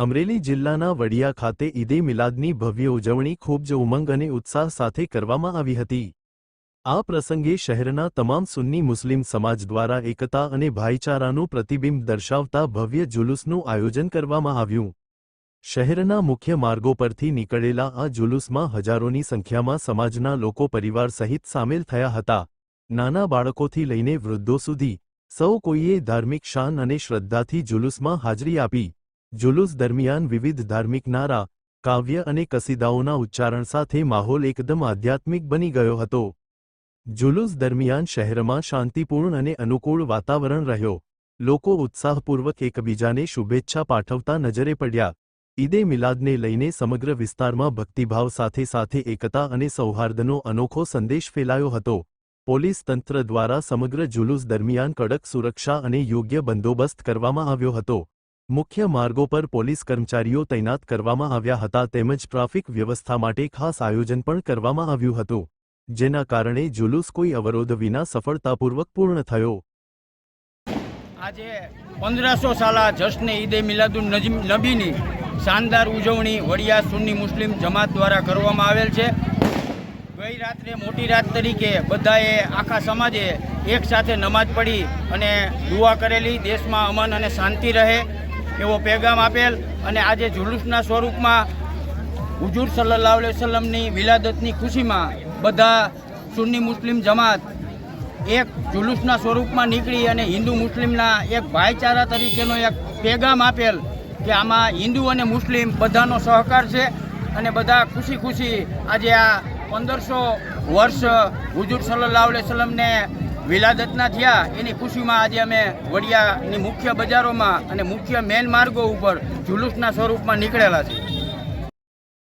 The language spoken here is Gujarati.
અમરેલી જિલ્લાના વડિયા ખાતે ઈદે મિલાદની ભવ્ય ઉજવણી ખૂબ જ ઉમંગ અને ઉત્સાહ સાથે કરવામાં આવી હતી. આ પ્રસંગે શહેરના તમામ સુન્ની મુસ્લિમ સમાજ દ્વારા એકતા અને ભાઈચારાનું પ્રતિબિંબ દર્શાવતા ભવ્ય જુલુસનું આયોજન કરવામાં આવ્યું. શહેરના મુખ્ય માર્ગો પરથી નીકળેલા આ જુલુસમાં હજારોની સંખ્યામાં સમાજના લોકો પરિવાર સહિત સામેલ થયા હતા. નાના બાળકોથી લઈને વૃદ્ધો સુધી સૌ કોઈએ ધાર્મિક શાન અને શ્રદ્ધાથી જુલુસમાં હાજરી આપી. જુલુસ દરમિયાન વિવિધ ધાર્મિક નારા, કાવ્ય અને કસીદાઓના ઉચ્ચારણ સાથે માહોલ એકદમ આધ્યાત્મિક બની ગયો હતો. જુલુસ દરમિયાન શહેરમાં શાંતિપૂર્ણ અને અનુકૂળ વાતાવરણ રહ્યો. લોકો ઉત્સાહપૂર્વક એકબીજાને શુભેચ્છા પાઠવતા નજરે પડ્યા. ઈદે મિલાદને લઈને સમગ્ર વિસ્તારમાં ભક્તિભાવ સાથે સાથે એકતા અને સૌહાર્દનો અનોખો સંદેશ ફેલાયો હતો. પોલીસ તંત્ર દ્વારા સમગ્ર જુલુસ દરમિયાન કડક સુરક્ષા અને યોગ્ય બંદોબસ્ત કરવામાં આવ્યો હતો. મુખ્ય માર્ગો પર પોલીસ કર્મચારીઓ તૈનાત કરવામાં આવ્યા હતા તેમજ ટ્રાફિક વ્યવસ્થા માટે ખાસ આયોજન પણ કરવામાં આવ્યું હતું, જેના કારણે જુલુસ કોઈ અવરોધ વિના સફળતાપૂર્વક પૂર્ણ થયો. આજે પંદરસો સાલા જશ્ને ઈદે મિલાદુન નબીની શાનદાર ઉજવણી વડિયા સુન્ની મુસ્લિમ જમાત દ્વારા કરવામાં આવેલ છે. ગઈ રાત્રે મોટી રાત તરીકે બધાએ આખા સમાજે એક સાથે નમાજ પઢી અને દુઆ કરેલી, દેશમાં અમન અને શાંતિ રહે. એવો પેગામ આપેલ અને આજે જુલુસના સ્વરૂપમાં હુજુર સલ્લાહ આલ વસલ્લમની વિલાદતની ખુશીમાં બધા સુન્ની મુસ્લિમ જમાત એક જુલુસના સ્વરૂપમાં નીકળી અને હિન્દુ મુસ્લિમના એક ભાઈચારા તરીકેનો એક પેગામ આપેલ કે આમાં હિન્દુ અને મુસ્લિમ બધાનો સહકાર છે અને બધા ખુશી ખુશી આજે આ પંદરસો વર્ષ હુજુર સલ્લાહ વસલ્લમને વિલાદતના થયા. એની ખુશીમાં આજે અમે વડિયાની મુખ્ય બજારોમાં અને મુખ્ય મેન માર્ગો ઉપર જુલુસના સ્વરૂપમાં નીકળેલા છીએ.